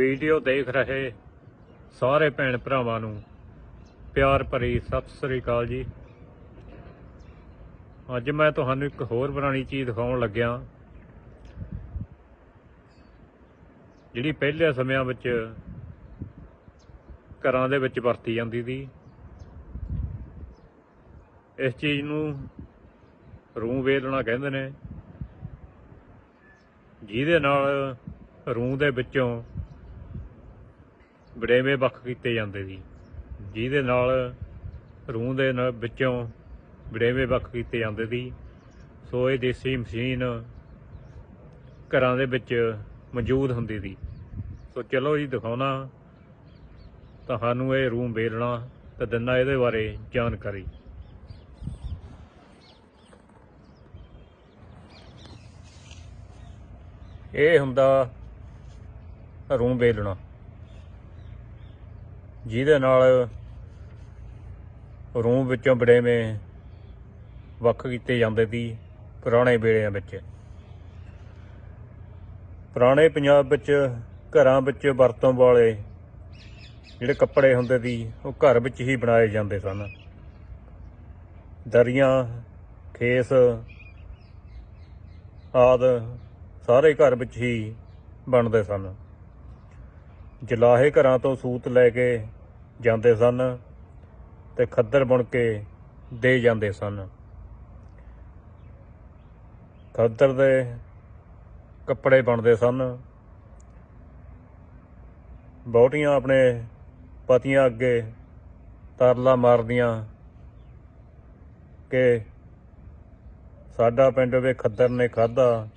Video ਦੇਖ ਰਹੇ ਸਾਰੇ ਭੈਣ ਭਰਾਵਾਂ ਨੂੰ ਪਿਆਰ ਭਰੀ ਸਤਿ ਸ੍ਰੀ ਅਕਾਲ ਜੀ। ਅੱਜ ਮੈਂ ਤੁਹਾਨੂੰ ਇੱਕ ਹੋਰ ਪੁਰਾਣੀ ਚੀਜ਼ ਦਿਖਾਉਣ ਲੱਗਿਆ, ਜਿਹੜੀ ਪਹਿਲੇ ਸਮਿਆਂ ਵਿੱਚ ਘਰਾਂ ਦੇ ਵਿੱਚ ਵਰਤੀ ਜਾਂਦੀ ਸੀ। ਇਸ ਚੀਜ਼ ਨੂੰ ਰੂੰ ਵੇਲਣਾ ਕਹਿੰਦੇ ਨੇ, ਜਿਹਦੇ ਨਾਲ ਰੂੰ ਦੇ ਵਿੱਚੋਂ ਵੜੇਵੇਂ ਵੱਖ ਕੀਤੇ ਜਾਂਦੇ ਸੀ। ਜਿਹਦੇ ਨਾਲ ਰੂਹ ਦੇ ਨਾਲ ਵਿੱਚੋਂ ਵਡੇਵੇਂ ਵੱਖ ਕੀਤੇ ਜਾਂਦੇ ਸੀ। ਸੋ ਇਹ ਦੇਸੀ ਮਸ਼ੀਨ ਘਰਾਂ ਦੇ ਵਿੱਚ ਮੌਜੂਦ ਹੁੰਦੀ ਸੀ। ਸੋ ਚਲੋ ਜੀ, ਦਿਖਾਉਣਾ। ਤੁਹਾਨੂੰ ਇਹ ਰੂਮ ਵੇਲਣਾ ਤੇ ਦਿੰਦਾ ਇਹਦੇ ਬਾਰੇ ਜਾਣਕਾਰੀ। ਇਹ ਹੁੰਦਾ ਰੂਮ ਵੇਲਣਾ। ਜਿਹਦੇ ਨਾਲ ਰੂਮ ਵਿੱਚੋਂ ਵੜੇਵੇਂ ਵੱਖ ਕੀਤੇ ਜਾਂਦੇ ਸੀ ਪੁਰਾਣੇ ਵੇਲਿਆਂ ਵਿੱਚ। ਪੁਰਾਣੇ ਪੰਜਾਬ ਵਿੱਚ ਘਰਾਂ ਵਿੱਚ ਵਰਤੋਂ ਵਾਲੇ ਜਿਹੜੇ ਕੱਪੜੇ ਹੁੰਦੇ ਸੀ, ਉਹ ਘਰ ਵਿੱਚ ਹੀ ਬਣਾਏ ਜਾਂਦੇ ਸਨ। ਦਰੀਆਂ, ਖੇਸ ਆਦ ਸਾਰੇ ਘਰ ਵਿੱਚ ਹੀ ਬਣਦੇ ਸਨ। ਜਲਾਹੇ ਘਰਾਂ ਤੋਂ ਸੂਤ ਲੈ ਕੇ ਜਾਂਦੇ ਸਨ ਤੇ ਖੱਦਰ ਬੁਣ ਕੇ ਦੇ ਜਾਂਦੇ ਸਨ। ਖੱਦਰ ਦੇ ਕੱਪੜੇ ਬਣਦੇ ਸਨ। ਬਹੁਟੀਆਂ ਆਪਣੇ ਪਤੀਆਂ ਅੱਗੇ ਤਰਲਾ ਮਾਰਦੀਆਂ ਕਿ ਸਾਡਾ ਪਿੰਡ ਵੇ ਖੱਦਰ ਨੇ ਖਾਦਾ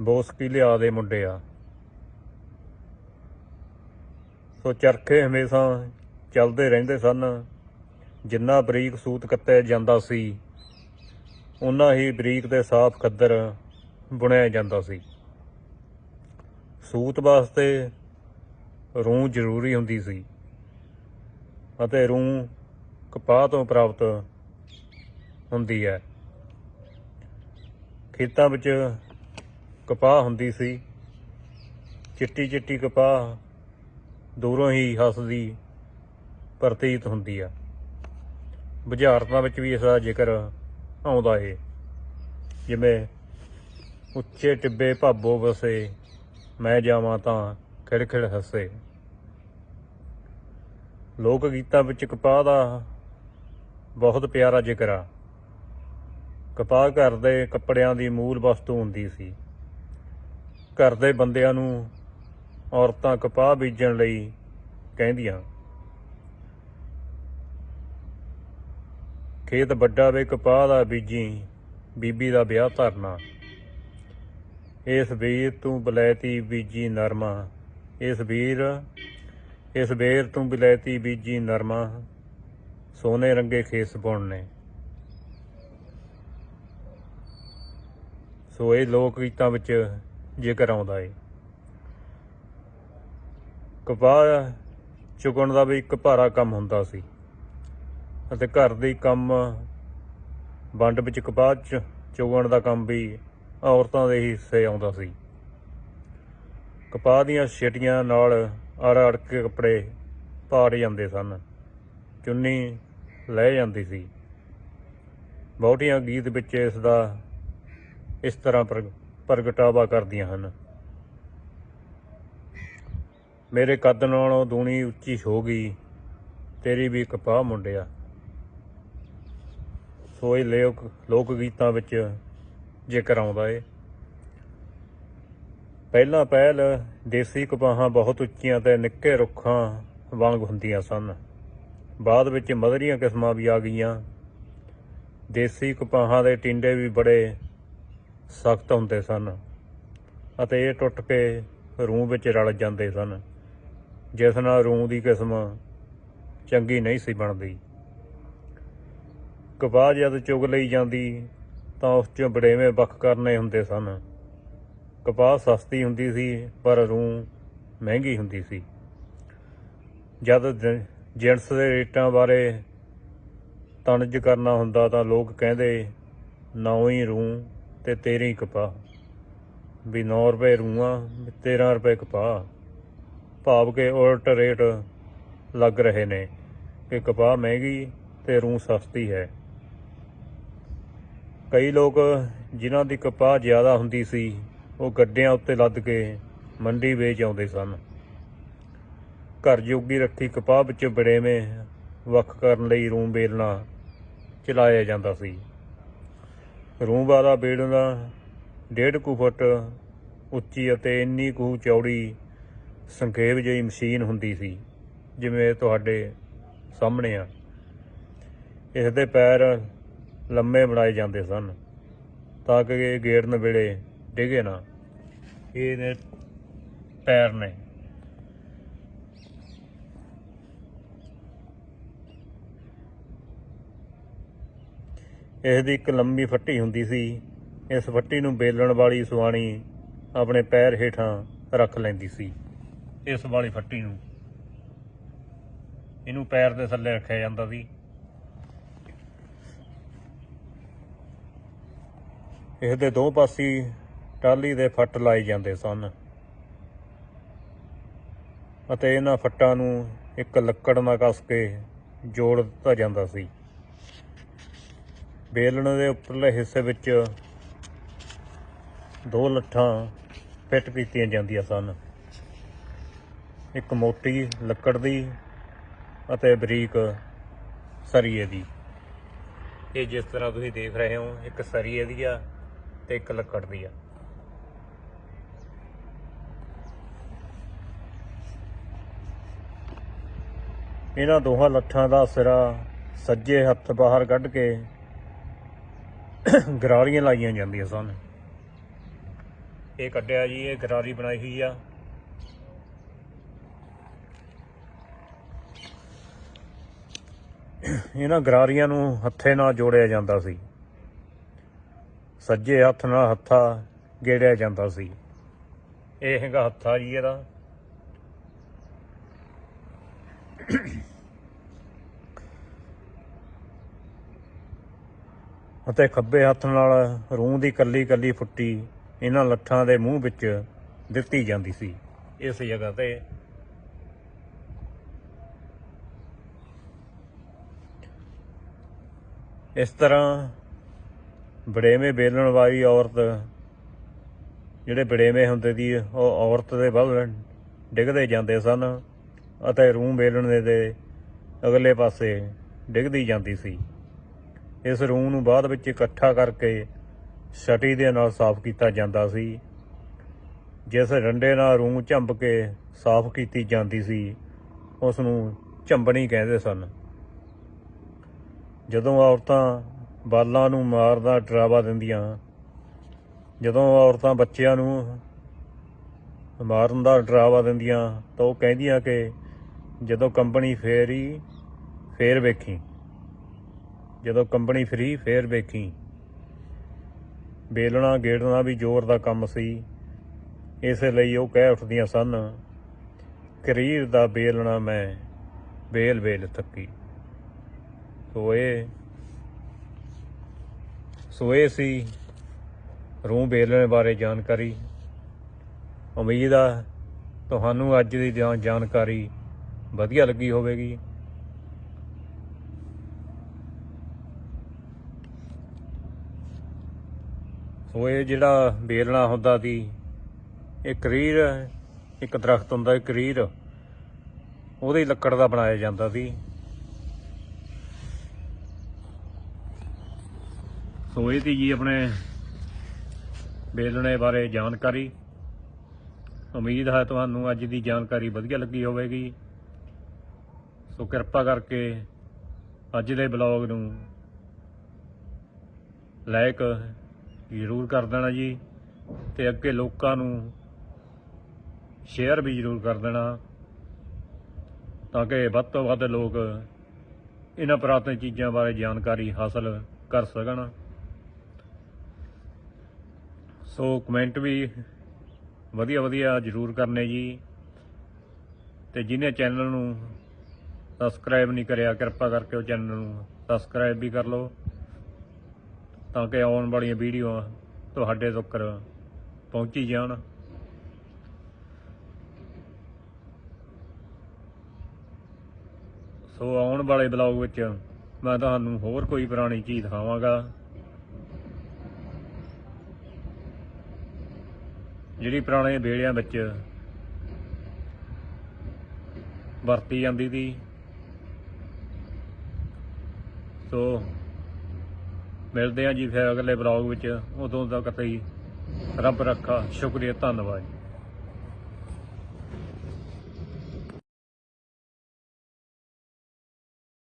ਬੋਸ ਕੀ ਲਿਆ ਦੇ ਮੁੰਡੇ ਆ ਸੋ ਚਰਖੇ ਹਮੇਸ਼ਾ ਚੱਲਦੇ ਰਹਿੰਦੇ ਸਨ। ਜਿੰਨਾ ਬਰੀਕ ਸੂਤ ਕੱਤਿਆ ਜਾਂਦਾ ਸੀ ਉਨਾ ਹੀ ਬਰੀਕ ਤੇ ਸਾਫ਼ ਖੱਦਰ ਬੁਣਿਆ ਜਾਂਦਾ ਸੀ। ਸੂਤ ਵਾਸਤੇ ਰੂੰ ਜ਼ਰੂਰੀ ਹੁੰਦੀ ਸੀ ਅਤੇ ਰੂੰ ਕਪਾਹ ਤੋਂ ਪ੍ਰਾਪਤ ਹੁੰਦੀ ਹੈ। ਖੇਤਾਂ ਵਿੱਚ ਕਪਾਹ ਹੁੰਦੀ ਸੀ ਚਿੱਟੀ ਚਿੱਟੀ ਕਪਾਹ ਦੂਰੋਂ ਹੀ ਹੱਸਦੀ ਪ੍ਰਤੀਤ ਹੁੰਦੀ ਆ। ਬੁਝਾਰਤਾਂ ਵਿੱਚ ਵੀ ਇਸ ਦਾ ਜ਼ਿਕਰ ਆਉਂਦਾ ਏ। ਜਿਵੇਂ ਉੱਚੇ ਟਿੱਬੇ ਭਾਬੋ ਵਸੇ, ਮੈਂ ਜਾਵਾਂ ਤਾਂ ਖਿੜਖਿੜ ਹੱਸੇ। ਲੋਕ ਗੀਤਾਂ ਵਿੱਚ ਕਪਾਹ ਦਾ ਬਹੁਤ ਪਿਆਰਾ ਜ਼ਿਕਰ ਆ। ਕਪਾਹ ਘਰ ਦੇ ਕੱਪੜਿਆਂ ਦੀ ਮੂਲ ਵਸਤੂ ਹੁੰਦੀ ਸੀ। ਘਰ ਦੇ ਬੰਦਿਆਂ ਨੂੰ ਔਰਤਾਂ ਕਪਾਹ ਬੀਜਣ ਲਈ ਕਹਿੰਦੀਆਂ। ਖੇਤ ਵੱਡਾ ਵੇ ਕਪਾਹ ਦਾ ਬੀਜੀ, ਬੀਬੀ ਦਾ ਵਿਆਹ ਧਰਨਾ। ਇਸ ਵੀਰ ਤੂੰ ਬਲੈਤੀ ਬੀਜੀ ਨਰਮਾ। ਇਸ ਵੀਰ, ਇਸ ਬੇਰ ਤੂੰ ਬਲੈਤੀ ਬੀਜੀ ਨਰਮਾ। ਸੋਨੇ ਰੰਗੇ ਖੇਸ ਬੁਣਨੇ। ਸੋ ਇਹ ਲੋਕ ਗੀਤਾਂ ਵਿੱਚ ਜ਼ਿਕਰ ਆਉਂਦਾ ਏ। ਕਪਾਹ ਚੁਗਣ ਦਾ ਵੀ ਇੱਕ ਭਾਰਾ ਕੰਮ ਹੁੰਦਾ ਸੀ। ਅਤੇ ਘਰ ਦੇ ਕੰਮ ਵੰਡ ਵਿੱਚ ਕਪਾਹ ਚ ਚੁਗਣ ਦਾ ਕੰਮ ਵੀ ਔਰਤਾਂ ਦੇ ਹੀ ਹਿੱਸੇ ਆਉਂਦਾ ਸੀ। ਕਪਾਹ ਦੀਆਂ ਛਟੀਆਂ ਨਾਲ ਅੜ ਅੜ ਕੇ ਕੱਪੜੇ ਪਾੜ ਜਾਂਦੇ ਸਨ। ਚੁੰਨੀ ਲੈ ਜਾਂਦੀ ਸੀ। ਬਹੁਤੀਆਂ ਗੀਤ ਵਿੱਚ ਇਸ ਦਾ ਇਸ ਤਰ੍ਹਾਂ ਪ੍ਰਗ- ਪ੍ਰਗਟਾਵਾ ਕਰਦੀਆਂ ਹਨ। ਮੇਰੇ ਕੱਦ ਨਾਲੋਂ ਦੂਣੀ ਉੱਚੀ ਹੋ ਗਈ। ਤੇਰੀ ਵੀ ਕਪਾਹ ਮੁੰਡਿਆ। ਸੋ ਇਹ ਲੋਕ ਲੋਕ ਗੀਤਾਂ ਵਿੱਚ ਜ਼ਿਕਰ ਆਉਂਦਾ ਏ। ਪਹਿਲਾਂ ਪਹਿਲ ਦੇਸੀ ਕਪਾਹਾਂ ਬਹੁਤ ਉੱਚੀਆਂ ਤੇ ਨਿੱਕੇ ਰੁੱਖਾਂ ਵਾਂਗ ਹੁੰਦੀਆਂ ਸਨ। ਬਾਅਦ ਵਿੱਚ ਮਧਰੀਆਂ ਕਿਸਮਾਂ ਵੀ ਆ ਗਈਆਂ। ਦੇਸੀ ਕਪਾਹਾਂ ਦੇ ਟਿੰਡੇ ਵੀ ਬੜੇ ਸਖਤ ਹੁੰਦੇ ਸਨ ਅਤੇ ਇਹ ਟੁੱਟ ਕੇ ਰੂਹ ਵਿੱਚ ਰਲ ਜਾਂਦੇ ਸਨ। ਜਿਸ ਨਾਲ ਰੂੰ ਦੀ ਕਿਸਮ ਚੰਗੀ ਨਹੀਂ ਸੀ ਬਣਦੀ। ਕਪਾਹ ਜਦ ਚੁਗ ਲਈ ਜਾਂਦੀ, ਤਾਂ ਉਸ ਚੋਂ ਬੜੇਵੇਂ ਵੱਖ ਕਰਨੇ ਹੁੰਦੇ ਸਨ। ਕਪਾਹ ਸਸਤੀ ਹੁੰਦੀ ਸੀ, ਪਰ ਰੂੰ ਮਹਿੰਗੀ ਹੁੰਦੀ ਸੀ। ਜਦ ਜ- ਜਿਣਸ ਦੇ ਰੇਟਾਂ ਬਾਰੇ ਤਣਜ ਕਰਨਾ ਹੁੰਦਾ, ਤਾਂ ਲੋਕ ਕਹਿੰਦੇ, ਨੌ ਹੀ ਰੂੰ ਤੇ 13 ਹੀ ਕਪਾਹ। ਵੀ 9 ਰੁਪਏ ਰੂਆਂ 13 ਰੁਪਏ ਕਪਾਹ। ਭਾਵ ਕਿ ਉਲਟ ਰੇਟ ਲੱਗ ਰਹੇ ਨੇ। ਕਿ ਕਪਾਹ ਮਹਿੰਗੀ ਤੇ ਰੂੰ ਸਸਤੀ ਹੈ। ਕਈ ਲੋਕ ਜਿਨ੍ਹਾਂ ਦੀ ਕਪਾਹ ਜ਼ਿਆਦਾ ਹੁੰਦੀ ਸੀ, ਉਹ ਗੱਡਿਆਂ ਉੱਤੇ ਲੱਦ ਕੇ ਮੰਡੀ ਵੇਚ ਆਉਂਦੇ ਸਨ। ਘਰ ਜੋਗੀ ਰੱਖੀ ਕਪਾਹ ਵਿੱਚ ਬੜੇਵੇਂ ਵੱਖ ਕਰਨ ਲਈ ਰੂੰ ਬੇਲਣਾ ਚਲਾਇਆ ਜਾਂਦਾ ਸੀ। ਰੂੰ ਵਾਲਾ ਬੇਲਣਾ ਡੇਢ ਕੁ ਫੁੱਟ ਉੱਚੀ ਅਤੇ ਇੰਨੀ ਕੁ ਚੌੜੀ ਸੰਖੇਪ ਜਿਹੀ ਮਸ਼ੀਨ ਹੁੰਦੀ ਸੀ, ਜਿਵੇਂ ਤੁਹਾਡੇ ਸਾਹਮਣੇ ਆ। ਇਸ ਦੇ ਪੈਰ ਲੰਮੇ ਬਣਾਏ ਜਾਂਦੇ ਸਨ, ਤਾਂ ਕਿ ਇਹ ਗੇੜਨ ਵੇਲੇ ਡਿੱਗੇ ਨਾ। ਇਹ ਨੇ ਪੈਰ ਨੇ। ਇਸ ਦੀ ਇੱਕ ਲੰਮੀ ਫੱਟੀ ਹੁੰਦੀ ਸੀ। ਇਸ ਫੱਟੀ ਨੂੰ ਬੇਲਣ ਵਾਲੀ ਸੁਆਣੀ ਆਪਣੇ ਪੈਰ ਹੇਠਾਂ ਰੱਖ ਲੈਂਦੀ ਸੀ। ਇਸ ਵਾਲੀ ਫੱਟੀ ਨੂੰ। ਇਹਨੂੰ ਪੈਰ ਦੇ ਥੱਲੇ ਰੱਖਿਆ ਜਾਂਦਾ ਸੀ। ਇਸ ਦੇ ਦੋ ਪਾਸੀ ਟਾਲੀ ਦੇ ਫੱਟ ਲਾਏ ਜਾਂਦੇ ਸਨ। ਅਤੇ ਇਹਨਾਂ ਫੱਟਾਂ ਨੂੰ ਇੱਕ ਲੱਕੜ ਨਾਲ ਕੱਸ ਕੇ ਜੋੜ ਦਿੱਤਾ ਜਾਂਦਾ ਸੀ। ਬੇਲਣ ਦੇ ਉੱਪਰਲੇ ਹਿੱਸੇ ਵਿੱਚ ਦੋ ਲੱਠਾਂ ਫਿੱਟ ਕੀਤੀਆਂ ਜਾਂਦੀਆਂ ਸਨ। ਇੱਕ ਮੋਟੀ ਲੱਕੜ ਦੀ ਅਤੇ ਬਰੀਕ ਸਰੀਏ ਦੀ। ਇਹ ਜਿਸ ਤਰ੍ਹਾਂ ਤੁਸੀਂ ਦੇਖ ਰਹੇ ਹੋ, ਇੱਕ ਸਰੀਏ ਦੀ ਆ ਤੇ ਇੱਕ ਲੱਕੜ ਦੀ ਆ। ਇਹਨਾਂ ਦੋਹਾਂ ਲੱਠਾਂ ਦਾ ਸਿਰਾ ਸੱਜੇ ਹੱਥ ਬਾਹਰ ਕੱਢ ਕੇ ਗਰਾਰੀਆਂ ਲਾਈਆਂ ਜਾਂਦੀਆਂ ਸਨ। ਇਹ ਕੱਢਿਆ ਜੀ, ਇਹ ਗਰਾਰੀ ਬਣਾਈ ਹੋਈ ਆ। ਇਹਨਾਂ ਗਰਾਰੀਆਂ ਨੂੰ ਹੱਥੇ ਨਾਲ ਜੋੜਿਆ ਜਾਂਦਾ ਸੀ। ਸੱਜੇ ਹੱਥ ਨਾਲ ਹੱਥਾ ਗੇੜਿਆ ਜਾਂਦਾ ਸੀ। ਇਹ ਹੈਗਾ ਹੱਥਾ ਜੀ ਇਹਦਾ। ਅਤੇ ਖੱਬੇ ਹੱਥ ਨਾਲ ਰੂਹ ਦੀ ਕੱਲੀ ਕੱਲੀ ਫੁੱਟੀ ਇਹਨਾਂ ਲੱਠਾਂ ਦੇ ਮੂੰਹ ਵਿੱਚ ਦਿੱਤੀ ਜਾਂਦੀ ਸੀ। ਇਸ ਜਗ੍ਹਾ ਤੇ ਇਸ ਤਰ੍ਹਾਂ ਬੜੇਵੇਂ ਵੇਲਣ ਵਾਲੀ ਔਰਤ, ਜਿਹੜੇ ਬੜੇਵੇਂ ਹੁੰਦੇ ਦੀ, ਉਹ ਔਰਤ ਦੇ ਵੱਲ ਡਿੱਗਦੇ ਜਾਂਦੇ ਸਨ ਅਤੇ ਰੂਹ ਵੇਲਣ ਦੇ ਅਗਲੇ ਪਾਸੇ ਡਿੱਗਦੀ ਜਾਂਦੀ ਸੀ। ਇਸ ਰੂਹ ਨੂੰ ਬਾਅਦ ਵਿੱਚ ਇਕੱਠਾ ਕਰਕੇ ਛਟੀ ਦੇ ਨਾਲ ਸਾਫ਼ ਕੀਤਾ ਜਾਂਦਾ ਸੀ, ਜਿਸ ਡੰਡੇ ਨਾਲ ਰੂਹ ਝੰਬ ਕੇ ਸਾਫ਼ ਕੀਤੀ ਜਾਂਦੀ ਸੀ, ਉਸ ਨੂੰ ਝੰਬਣੀ ਕਹਿੰਦੇ ਸਨ। ਜਦੋਂ ਔਰਤਾਂ ਬਾਲਾਂ ਨੂੰ ਮਾਰਦਾ, ਡਰਾਵਾ ਦਿੰਦੀਆਂ, ਜਦੋਂ ਔਰਤਾਂ ਬੱਚਿਆਂ ਨੂੰ ਮਾਰਨ ਦਾ ਡਰਾਵਾ ਦਿੰਦੀਆਂ, ਤਾਂ ਉਹ ਕਹਿੰਦੀਆਂ ਕਿ ਜਦੋਂ ਕੰਪਨੀ ਫੇਰੀ, ਫੇਰ ਵੇਖੀ। ਜਦੋਂ ਕੰਪਨੀ ਫਰੀ, ਫੇਰ ਵੇਖੀ। ਬੇਲਣਾ ਗੇੜਨਾ ਵੀ ਜ਼ੋਰ ਦਾ ਕੰਮ ਸੀ। ਇਸੇ ਲਈ ਉਹ ਕਹਿ ਉੱਠਦੀਆਂ ਸਨ, ਕਰੀਰ ਦਾ ਬੇਲਣਾ ਮੈਂ ਬੇਲ ਬੇਲ ਥੱਕੀ। ਸੋਏ। ਸੋਏ ਸੀ। ਰੂਹ ਬੇਲਣੇ ਬਾਰੇ ਜਾਣਕਾਰੀ। ਉਮੀਦ ਆ ਤੁਹਾਨੂੰ ਅੱਜ ਦੀ ਜਾਣ- ਜਾਣਕਾਰੀ ਵਧੀਆ ਲੱਗੀ ਹੋਵੇਗੀ। ਸੋਏ ਜਿਹੜਾ ਬੇਲਣਾ ਹੁੰਦਾ ਸੀ, ਇਹ ਕਰੀਰ, ਇੱਕ ਦਰਖਤ ਹੁੰਦਾ ਹੈ ਕਰੀਰ, ਉਹਦੇ ਲੱਕੜ ਦਾ ਬਣਾਇਆ ਜਾਂਦਾ ਸੀ। ਸੋ ਇਹ ਤੀ ਜੀ ਆਪਣੇ ਬੇਲਣੇ ਬਾਰੇ ਜਾਣਕਾਰੀ। ਉਮੀਦ ਹੈ ਤੁਹਾਨੂੰ ਅੱਜ ਦੀ ਜਾਣਕਾਰੀ ਵਧੀਆ ਲੱਗੀ ਹੋਵੇਗੀ। ਸੋ ਕਿਰਪਾ ਕਰਕੇ ਅੱਜ ਦੇ ਬਲੌਗ ਨੂੰ ਲਾਈਕ ਜ਼ਰੂਰ ਕਰ ਦੇਣਾ ਜੀ ਤੇ ਅੱਗੇ ਲੋਕਾਂ ਨੂੰ ਸ਼ੇਅਰ ਵੀ ਜ਼ਰੂਰ ਕਰ ਦੇਣਾ ਤਾਂ ਕਿ ਵੱਧ ਤੋਂ ਵੱਧ ਲੋਕ ਇਹਨਾਂ ਪੁਰਾਤਨ ਚੀਜ਼ਾਂ ਬਾਰੇ ਜਾਣਕਾਰੀ ਹਾਸਲ ਕਰ ਸਕਣ। ਸੋ ਕਮੈਂਟ ਵੀ ਵਧੀਆ ਵਧੀਆ ਜਰੂਰ ਕਰਨੇ ਜੀ। ਤੇ ਜਿਹਨੇ ਚੈਨਲ ਨੂੰ ਸਬਸਕ੍ਰਾਈਬ ਨਹੀਂ ਕਰਿਆ, ਕਿਰਪਾ ਕਰਕੇ ਉਹ ਚੈਨਲ ਨੂੰ ਸਬਸਕ੍ਰਾਈਬ ਵੀ ਕਰ ਲਓ, ਤਾਂ ਕਿ ਆਉਣ ਵਾਲੀਆਂ ਵੀਡੀਓ ਤੁਹਾਡੇ ਤੱਕ ਪਹੁੰਚੀ ਜਾਣ। ਸੋ ਆਉਣ ਵਾਲੇ ਬਲੌਗ ਵਿੱਚ ਮੈਂ ਤੁਹਾਨੂੰ ਹੋਰ ਕੋਈ ਪੁਰਾਣੀ ਚੀਜ਼ ਦਿਖਾਵਾਂਗਾ। ਜਿਹੜੀ ਪੁਰਾਣੇ ਵੇਲਿਆਂ ਵਿੱਚ ਵਰਤੀ ਜਾਂਦੀ ਸੀ। ਸੋ ਮਿਲਦੇ ਹਾਂ ਜੀ ਫਿਰ ਅਗਲੇ ਬਲੌਗ ਵਿੱਚ। ਉਦੋਂ ਤੱਕ ਲਈ ਰੱਬ ਰੱਖਾ, ਸ਼ੁਕਰੀਆ, ਧੰਨਵਾਦ। ਜੀ